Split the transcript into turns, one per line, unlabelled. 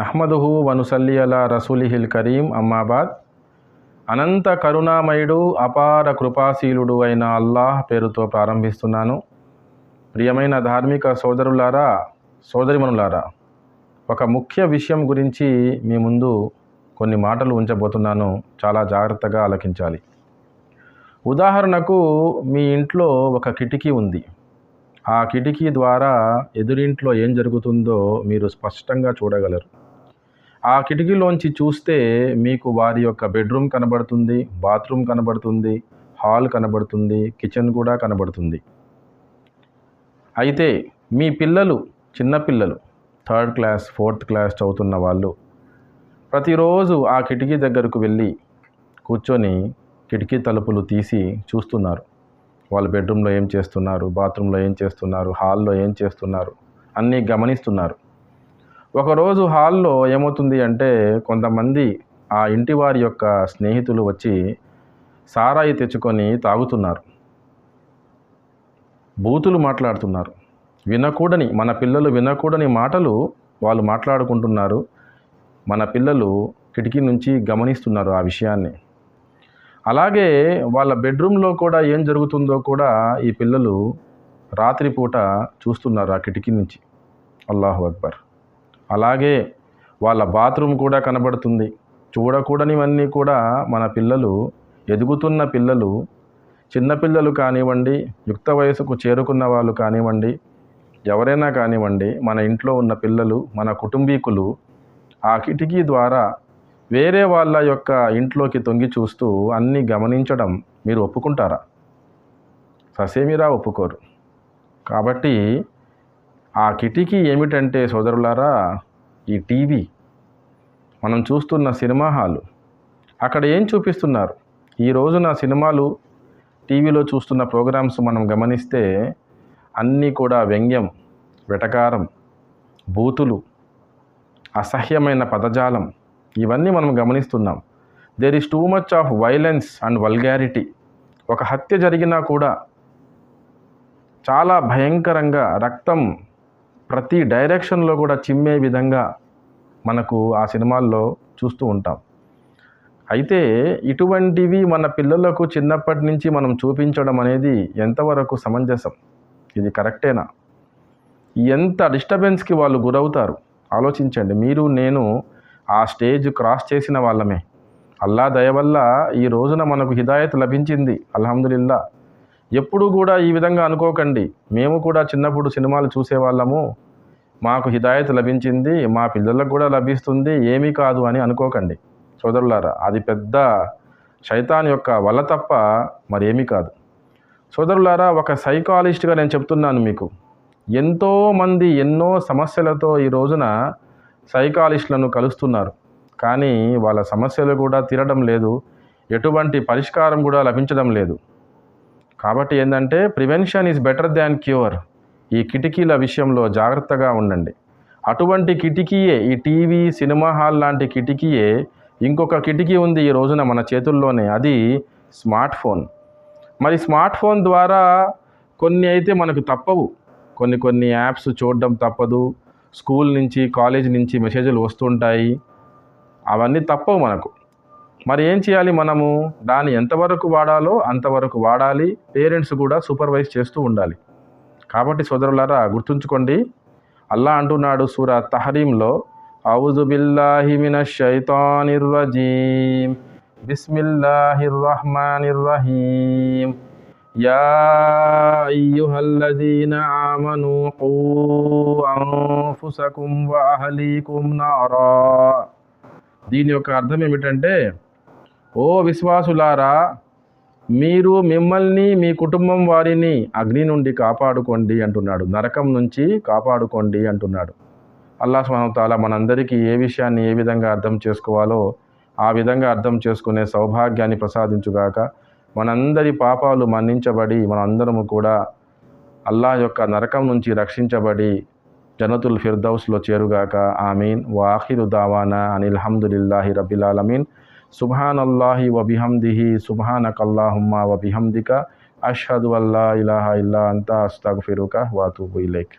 నహ్మదుహు వనుసల్లి అలా రసూలిహిల్ కరీం అమ్మాబాద్. అనంత కరుణామయుడు అపార కృపాశీలుడు అయిన అల్లాహ్ పేరుతో ప్రారంభిస్తున్నాను. ప్రియమైన ధార్మిక సోదరులారా సోదరిమనులారా ఒక ముఖ్య విషయం గురించి మీ ముందు కొన్ని మాటలు ఉంచబోతున్నాను. చాలా జాగ్రత్తగా ఆలకించాలి. ఉదాహరణకు మీ ఇంట్లో ఒక కిటికీ ఉంది. ఆ కిటికీ ద్వారా ఎదురింట్లో ఏం జరుగుతుందో మీరు స్పష్టంగా చూడగలరు. ఆ కిటికీలోంచి చూస్తే మీకు వారి యొక్క బెడ్రూమ్ కనబడుతుంది బాత్రూమ్ కనబడుతుంది హాల్ కనబడుతుంది కిచెన్ కూడా కనబడుతుంది. అయితే మీ పిల్లలు చిన్నపిల్లలు థర్డ్ క్లాస్ ఫోర్త్ క్లాస్ చదువుతున్న వాళ్ళు ప్రతిరోజు ఆ కిటికీ దగ్గరకు వెళ్ళి కూర్చొని కిటికీ తలుపులు తీసి చూస్తున్నారు. వాళ్ళ బెడ్రూమ్లో ఏం చేస్తున్నారు బాత్రూంలో ఏం చేస్తున్నారు హాల్లో ఏం చేస్తున్నారు అన్నీ గమనిస్తున్నారు. ఒకరోజు హాల్లో ఏమవుతుంది అంటే కొంతమంది ఆ ఇంటి వారి యొక్క స్నేహితులు వచ్చి సారాయి తెచ్చుకొని తాగుతున్నారు. బూతులు మాట్లాడుతున్నారు. వినకూడని మన పిల్లలు వినకూడని మాటలు వాళ్ళు మాట్లాడుకుంటున్నారు. మన పిల్లలు కిటికీ నుంచి గమనిస్తున్నారు ఆ విషయాన్ని. అలాగే వాళ్ళ బెడ్రూమ్లో కూడా ఏం జరుగుతుందో కూడా ఈ పిల్లలు రాత్రిపూట చూస్తున్నారు ఆ కిటికీ నుంచి. అల్లాహు అక్బర్. అలాగే వాళ్ళ బాత్రూమ్ కూడా కనబడుతుంది. చూడకూడనివన్నీ కూడా మన పిల్లలు ఎదుగుతున్న పిల్లలు చిన్నపిల్లలు కానివ్వండి యుక్త వయసుకు చేరుకున్న వాళ్ళు కానివ్వండి ఎవరైనా కానివ్వండి మన ఇంట్లో ఉన్న పిల్లలు మన కుటుంబీకులు ఆ కిటికీ ద్వారా వేరే వాళ్ళ యొక్క ఇంట్లోకి తొంగి చూస్తూ అన్నీ గమనించడం మీరు ఒప్పుకుంటారా? ససేమిరా ఒప్పుకోరు. కాబట్టి ఆ కిటికీ ఏమిటంటే సోదరులారా ఈ టీవీ. మనం చూస్తున్న సినిమా హాలు. అక్కడ ఏం చూపిస్తున్నారు? ఈ రోజున సినిమాలు టీవీలో చూస్తున్న ప్రోగ్రామ్స్ మనం గమనిస్తే అన్నీ కూడా వ్యంగ్యం వెటకారం బూతులు అసహ్యమైన పదజాలం. ఇవన్నీ మనం గమనిస్తున్నాం. There is too much of violence and vulgarity ఒక హత్య జరిగినా కూడా చాలా భయంకరంగా రక్తం ప్రతి డైరెక్షన్లో కూడా చిమ్మే విధంగా మనకు ఆ సినిమాల్లో చూస్తూ ఉంటాం. అయితే ఇటువంటివి మన పిల్లలకు చిన్నప్పటి నుంచి మనం చూపించడం అనేది ఎంతవరకు సమంజసం? ఇది కరెక్టేనా? ఎంత డిస్టర్బెన్స్కి వాళ్ళు గురవుతారు? ఆలోచించండి. మీరు నేను ఆ స్టేజ్ క్రాస్ చేసిన వాళ్ళమే. అల్లా దయ వల్ల ఈ రోజున మనకు హిదాయత్ లభించింది. అల్హమ్దుల్లా ఎప్పుడు కూడా ఈ విధంగా అనుకోకండి. మేము కూడా చిన్నప్పుడు సినిమాలు చూసేవాళ్ళము. మాకు హిదాయత్ లభించింది మా పిల్లలకు కూడా లభిస్తుంది ఏమీ కాదు అని అనుకోకండి. సోదరులారా అది పెద్ద శైతాన్ యొక్క వల్ల తప్ప మరేమీ కాదు. సోదరులారా ఒక సైకాలజిస్ట్గా నేను చెప్తున్నాను మీకు. ఎంతోమంది ఎన్నో సమస్యలతో ఈ రోజున సైకాలజిస్టులను కలుస్తున్నారు. కానీ వాళ్ళ సమస్యలు కూడా తీరడం లేదు. ఎటువంటి పరిష్కారం కూడా లభించడం లేదు. కాబట్టి ఏంటంటే prevention is better than cure ఈ కిటికీల విషయంలో జాగ్రత్తగా ఉండండి. అటువంటి కిటికీయే ఈ టీవీ సినిమా హాల్ లాంటి కిటికీయే ఇంకొక కిటికీ ఉంది ఈ రోజున మన చేతుల్లోనే అది స్మార్ట్ ఫోన్. మరి స్మార్ట్ ఫోన్ ద్వారా కొన్ని అయితే మనకు తప్పవు. కొన్ని కొన్ని యాప్స్ చూడడం తప్పదు. స్కూల్ నుంచి కాలేజ్ నుంచి మెసేజ్లు వస్తుంటాయి. అవన్నీ తప్పవు మనకు. మరి ఏం చేయాలి మనము? దాన్ని ఎంతవరకు వాడాలో అంతవరకు వాడాలి. పేరెంట్స్ కూడా సూపర్వైజ్ చేస్తూ ఉండాలి. కాబట్టి సోదరులారా గుర్తుంచుకోండి. అల్లా అంటున్నాడు సూరా తహరీంలో ఔజు బిల్లాహి మినష్ షైతానిర్ బిస్మిల్లాహిర్ రహమానిర్ రహీం యా అయ్యుహల్లజీన ఆమను ఖూ అన్ఫుసకుం వ అహలీకుం నారా. దీని యొక్క అర్థం ఏమిటంటే ఓ విశ్వాసులారా మీరు మిమ్మల్ని మీ కుటుంబం వారిని అగ్ని నుండి కాపాడుకోండి అంటున్నాడు. నరకం నుంచి కాపాడుకోండి అంటున్నాడు. అల్లా స్వహంతాల మనందరికీ ఏ విషయాన్ని ఏ విధంగా అర్థం చేసుకోవాలో ఆ విధంగా అర్థం చేసుకునే సౌభాగ్యాన్ని ప్రసాదించుగాక మనందరి పాపాలు మన్నించబడి మనందరము కూడా అల్లా యొక్క నరకం నుంచి రక్షించబడి జనతుల్ ఫిర్దౌస్లో చేరుగాక. ఆమీన్. వాహిరు దావానా అనిల్ హమ్దులిల్లాహి రబిల్ ఆలమీన్. সুবহান আল্লাহি ওয়াবিহামদিহি সুবহানাক আল্লাহুম্মা ওয়াবিহামদিকা আশহাদু আল্লা ইলাহা ইল্লা আন্তা আস্তাগফিরুকা ওয়া আতুবু ইলাইক